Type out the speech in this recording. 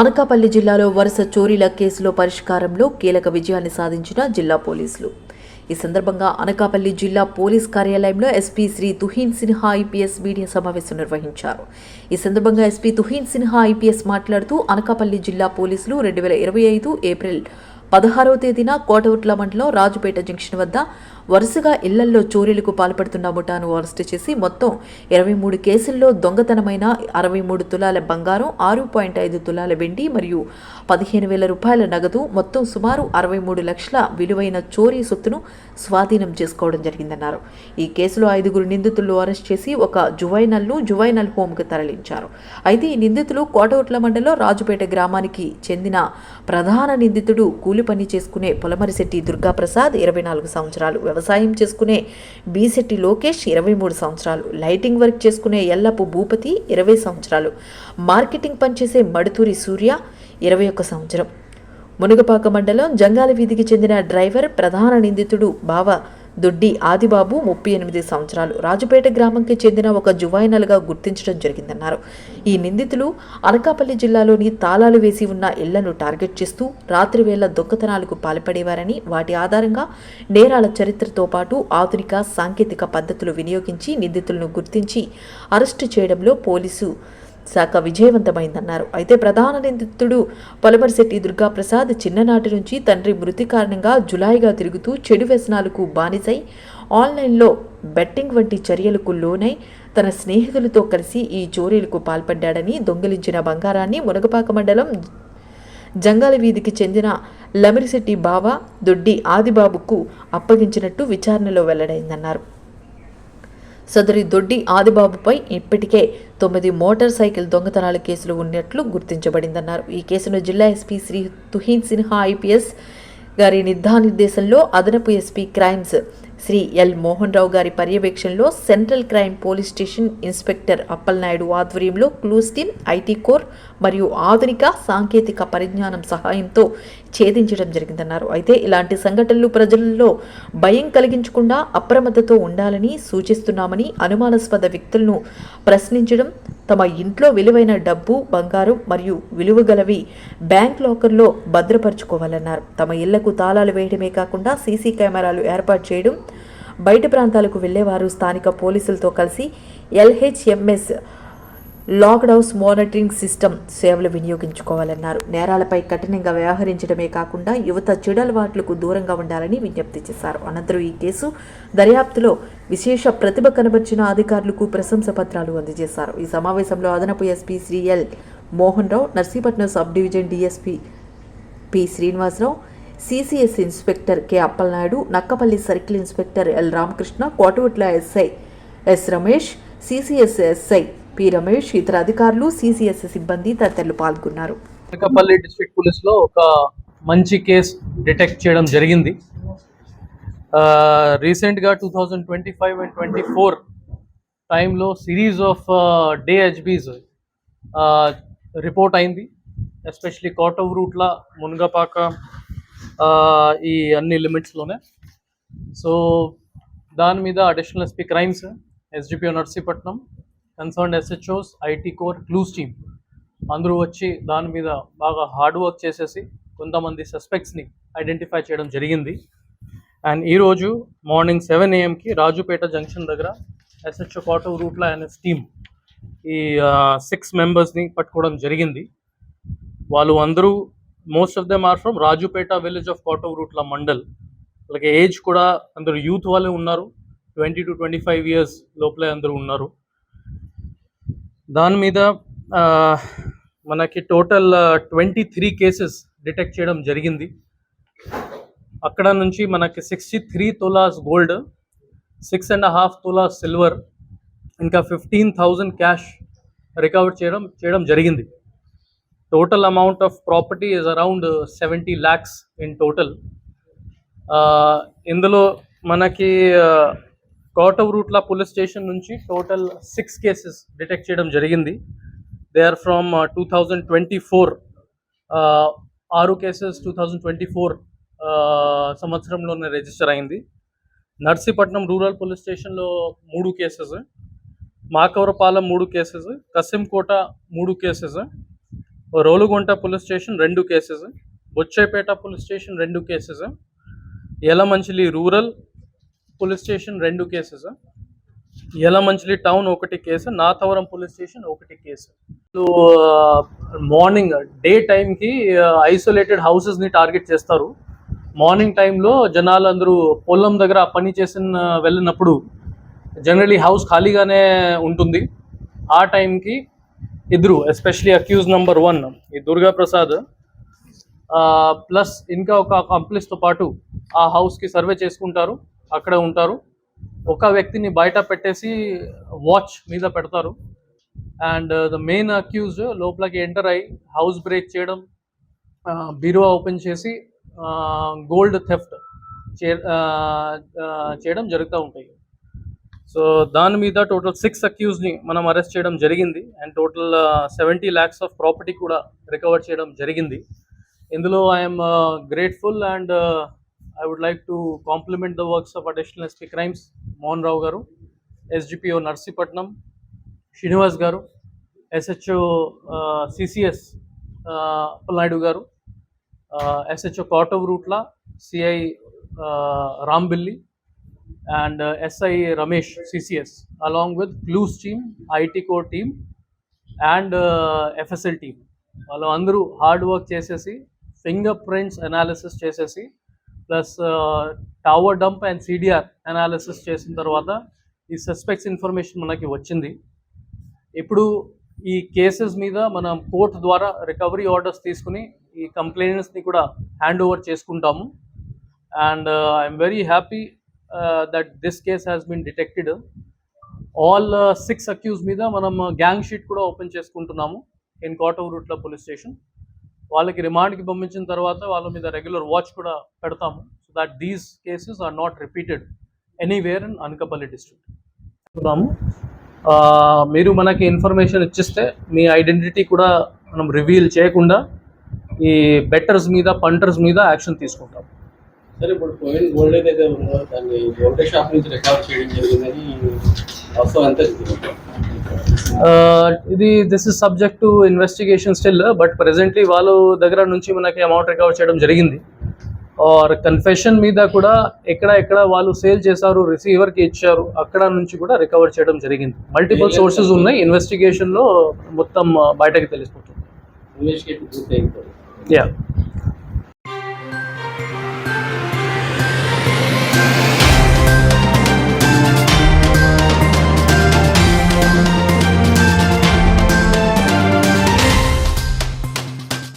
అనకాపల్లి జిల్లాలో వరుస చోరీల కేసులో పరిష్కారంలో కీలక విజయాన్ని సాధించిన జిల్లా పోలీసులు. ఈ సందర్భంగా అనకాపల్లి జిల్లా పోలీస్ కార్యాలయంలో SP Shri Tuhin Sinha IPS media సమావేశం నిర్వహించారు. ఈ సందర్భంగా ఎస్పీ తుహీన్ సిన్హా ఐపీఎస్ మాట్లాడుతూ అనకాపల్లి జిల్లా పోలీసులు రెండు వేల ఇరవై ఐదు ఏప్రిల్ పదహారవ తేదీన కోటవుట్ల మండలం రాజుపేట జంక్షన్ వద్ద వరుసగా ఇళ్ళల్లో చోరీలకు పాల్పడుతున్న ముఠాను అరెస్టు చేసి మొత్తం ఇరవై మూడు కేసుల్లో దొంగతనమైన అరవై మూడు తులాల బంగారం ఆరు పాయింట్ ఐదు తులాల వెండి మరియు పదిహేను వేల రూపాయల నగదు మొత్తం సుమారు అరవై మూడు లక్షల విలువైన చోరీ సొత్తును స్వాధీనం చేసుకోవడం జరిగిందన్నారు. ఈ కేసులో ఐదుగురు నిందితులు అరెస్ట్ చేసి ఒక జువైనల్ను జువైనల్ హోమ్కు తరలించారు. అయితే ఈ నిందితులు కోటవుట్ల మండలం రాజుపేట గ్రామానికి చెందిన ప్రధాన నిందితుడు కూలి పని చేసుకునే పొలమరిశెట్టి దుర్గాప్రసాద్ ఇరవై నాలుగు సంవత్సరాలు వ్యవసాయం చేసుకునే బీసెట్టి లోకేష్ ఇరవై మూడు సంవత్సరాలు. లైటింగ్ వర్క్ చేసుకునే ఎల్లపు భూపతి ఇరవై సంవత్సరాలు. మార్కెటింగ్ పనిచేసే మడుతూరి సూర్య ఇరవై ఒక్క సంవత్సరం. మునుగపాక మండలం జంగాల వీధికి చెందిన డ్రైవర్ ప్రధాన నిందితుడు బావ దొడ్డి ఆదిబాబు ముప్పై ఎనిమిది సంవత్సరాలు రాజుపేట గ్రామంకి చెందిన ఒక జువైనల్గా గుర్తించడం జరిగిందన్నారు. ఈ నిందితులు అనకాపల్లి జిల్లాలోని తాళాలు వేసి ఉన్న ఇళ్ళను టార్గెట్ చేస్తూ రాత్రివేళ దొంగతనాలకు పాల్పడేవారని వాటి ఆధారంగా నేరాల చరిత్రతో పాటు ఆధునిక సాంకేతిక పద్ధతులు వినియోగించి నిందితులను గుర్తించి అరెస్టు చేయడంలో పోలీసు శాఖ విజయవంతమైందన్నారు. అయితే ప్రధాన నిందితుడు పొలమరిశెట్టి దుర్గాప్రసాద్ చిన్ననాటి నుంచి తండ్రి మృతి కారణంగా జులాయిగా తిరుగుతూ చెడు వ్యసనాలకు బానిసై ఆన్లైన్లో బెట్టింగ్ వంటి చర్యలకు లోనై తన స్నేహితులతో కలిసి ఈ చోరీలకు పాల్పడ్డాడని దొంగిలించిన బంగారాన్ని మునగపాక మండలం జంగాల వీధికి చెందిన లమిరిశెట్టి బావ దొడ్డి ఆదిబాబుకు అప్పగించినట్టు విచారణలో వెల్లడైందన్నారు. సదరి దొడ్డి ఆదిబాబుపై ఇప్పటికే తొమ్మిది మోటార్ సైకిల్ దొంగతనాల కేసులు ఉన్నట్లు గుర్తించబడిందన్నారు. ఈ కేసును జిల్లా ఎస్పీ శ్రీ తుహీన్ సిన్హా ఐపీఎస్ గారి నిర్ధానిర్దేశంలో అదనపు SP crimes Shri L Mohan Rao గారి పర్యవేక్షణలో central crime police station inspector Appalanaidu ఆధ్వర్యంలో క్లూస్టిన్ ఐటీ కోర్ మరియు ఆధునిక సాంకేతిక పరిజ్ఞానం సహాయంతో ఛేదించడం జరిగిందన్నారు. అయితే ఇలాంటి సంఘటనలు ప్రజలలో భయం కలిగించకుండా అప్రమత్తతో ఉండాలని సూచిస్తున్నామని అనుమానాస్పద వ్యక్తులను ప్రశ్నించడం తమ ఇంట్లో విలువైన డబ్బు బంగారం మరియు విలువగలవి బ్యాంక్ లాకర్లో భద్రపరచుకోవాలన్నారు. తమ ఇళ్ళకు తాళాలు వేయడమే కాకుండా సీసీ కెమెరాలు ఏర్పాటు చేయడం బయట ప్రాంతాలకు వెళ్ళేవారు స్థానిక పోలీసులతో కలిసి ఎల్హెచ్ఎంఎస్ లాక్డ్ మానిటరింగ్ సిస్టమ్ సేవలు వినియోగించుకోవాలన్నారు. నేరాలపై కఠినంగా వ్యవహరించడమే కాకుండా యువత చెడలవాట్లకు దూరంగా ఉండాలని విజ్ఞప్తి చేశారు. అనంతరం ఈ కేసు దర్యాప్తులో విశేష ప్రతిభ కనబర్చిన అధికారులకు ప్రశంస పత్రాలు అందజేశారు. ఈ సమావేశంలో అదనపు SP Shri L Mohan Rao Narsipatnam sub division DSP P Srinivasarao CCS inspector K Appalanaidu Nakkapalli circle inspector L Ramakrishna Kotauratla SI S Ramesh CCS SI P Ramesh ఇతర అధికారులు సిసిఎస్ సిబ్బంది తదితరులు పాల్గొన్నారు. అనకాపల్లి డిస్ట్రిక్ట్ పోలీస్లో ఒక మంచి కేసు డిటెక్ట్ చేయడం జరిగింది. రీసెంట్గా two thousand twenty five and twenty four టైంలో series of day HBs report అయింది. ఎస్పెషలీ కోటవ్ రూట్ల మునగపాక ఈ అన్ని లిమిట్స్లోనే సో దాని మీద additional SP crimes SDPO Narsipatnam concern SHOs IT core clues team అందరూ వచ్చి దాని మీద బాగా హార్డ్ వర్క్ చేసేసి కొంతమంది సస్పెక్ట్స్ని ఐడెంటిఫై చేయడం జరిగింది. అండ్ ఈరోజు మార్నింగ్ సెవెన్ ఏఎంకి రాజుపేట జంక్షన్ దగ్గర SHO Kotauratla NS team ఈ సిక్స్ మెంబర్స్ని పట్టుకోవడం జరిగింది. వాళ్ళు అందరూ most of them are from Rajupeta village of Kotauratla mandal అలాగే ఏజ్ కూడా అందరు యూత్ వాళ్ళే ఉన్నారు. Twenty to twenty five years లోపలే అందరూ ఉన్నారు. దాని మీద మనకి total twenty three cases detect చేయడం జరిగింది. అక్కడ నుంచి మనకి sixty three tolas gold six and half tolas silver ఇంకా ఫిఫ్టీన్ థౌజండ్ క్యాష్ రికవర్ చేయడం చేయడం జరిగింది. Total amount of property is around seventy lakhs in total ఇందులో మనకి కోటవ్ రూట్ల పోలీస్ స్టేషన్ నుంచి టోటల్ సిక్స్ కేసెస్ డిటెక్ట్ చేయడం జరిగింది. They are from two thousand twenty four ఆరు cases two thousand twenty four సంవత్సరంలోనే రిజిస్టర్ అయింది. నర్సీపట్నం రూరల్ పోలీస్ స్టేషన్లో మూడు కేసెస్ మాకవరపాలెం మూడు కేసెస్ కసింకోట మూడు కేసెస్ రోలుగుంట పోలీస్ స్టేషన్ రెండు కేసెస్. బొచ్చేపేట పోలీస్ స్టేషన్ రెండు cases. Yelamanchili rural police station రెండు కేసెస్. యలమంచిలి టౌన్ ఒకటి కేసు నాథవరం పోలీస్ స్టేషన్ ఒకటి కేసు. సో మార్నింగ్ డే టైంకి ఐసోలేటెడ్ హౌసెస్ని టార్గెట్ చేస్తారు. మార్నింగ్ టైంలో జనాలు అందరూ పొలం దగ్గర పని చేసిన వెళ్ళినప్పుడు జనరలీ హౌస్ ఖాళీగానే ఉంటుంది. ఆ టైంకి ఇద్దరు ఎస్పెషలీ అక్యూజ్ నంబర్ వన్ ఈ దుర్గా ప్రసాద్ ప్లస్ ఇంకా ఒక కంప్లీస్తో పాటు ఆ హౌస్కి సర్వే చేసుకుంటారు అక్కడే ఉంటారు. ఒక వ్యక్తిని బయట పెట్టేసి వాచ్ మీద పెడతారు. అండ్ ద మెయిన్ అక్యూజ్ లోపలికి ఎంటర్ అయ్యి హౌస్ బ్రేక్ చేయడం బీరువా ఓపెన్ చేసి గోల్డ్ థెఫ్ట్ చే చేయడం జరుగుతూ ఉంటాయి. సో దాని మీద టోటల్ సిక్స్ అక్యూజ్ని మనం అరెస్ట్ చేయడం జరిగింది. And total seventy lakhs of property కూడా రికవర్ చేయడం జరిగింది. ఇందులో I'm grateful and I would like to compliment the works of additional SP crimes Mohan Rao garu SDPO Narsipatnam Srinivas garu SHO CCS Appalanaidu garu SHO Kotauratla CI Rambilli and uh, SI Ramesh CCS along with Clues team, IT core team and uh, FSL team. వాళ్ళు అందరూ hard work చేసేసి finger prints analysis చేసేసి plus tower dump and CDR analysis చేసిన తర్వాత ఈ suspects information మనకి వచ్చింది ఇప్పుడు ఈ కేసెస్ మీద మనం కోర్టు ద్వారా రికవరీ ఆర్డర్స్ తీసుకుని ఈ కంప్లైంట్స్ని కూడా హ్యాండ్ ఓవర్ చేసుకుంటాము and I'm very happy that this case has been detected all six accused మీద మనం గ్యాంగ్ షీట్ కూడా ఓపెన్ చేసుకుంటున్నాము ఇన్ కోటవ్ రూట్లో పోలీస్ స్టేషన్ వాళ్ళకి రిమాండ్కి పంపించిన తర్వాత వాళ్ళ మీద రెగ్యులర్ వాచ్ కూడా పెడతాము. So that these cases are not repeated anywhere in Anakapalli district చెప్తాము మీరు మనకి ఇన్ఫర్మేషన్ ఇచ్చిస్తే మీ ఐడెంటిటీ కూడా మనం రివీల్ చేయకుండా ఈ బెట్టర్స్ మీద పంటర్స్ మీద యాక్షన్ తీసుకుంటాం సరే ఇప్పుడు పోయిన గోల్డ్ ఏదైతే ఉందో దాన్ని గోల్డ్ షాప్ నుంచి రికవర్ చేయడం జరిగిందని వాస్తవం అంతా ఇది this is subject to investigation still but presently వాళ్ళ దగ్గర నుంచి మనకి అమౌంట్ రికవర్ చేయడం జరిగింది. ఆర్ కన్ఫెషన్ మీద కూడా ఎక్కడ ఎక్కడ వాళ్ళు సేల్ చేశారు రిసీవర్కి ఇచ్చారు అక్కడ నుంచి కూడా రికవర్ చేయడం జరిగింది. మల్టిపుల్ సోర్సెస్ ఉన్నాయి ఇన్వెస్టిగేషన్లో మొత్తం బయటకి తెలిసిపోతుంది. యా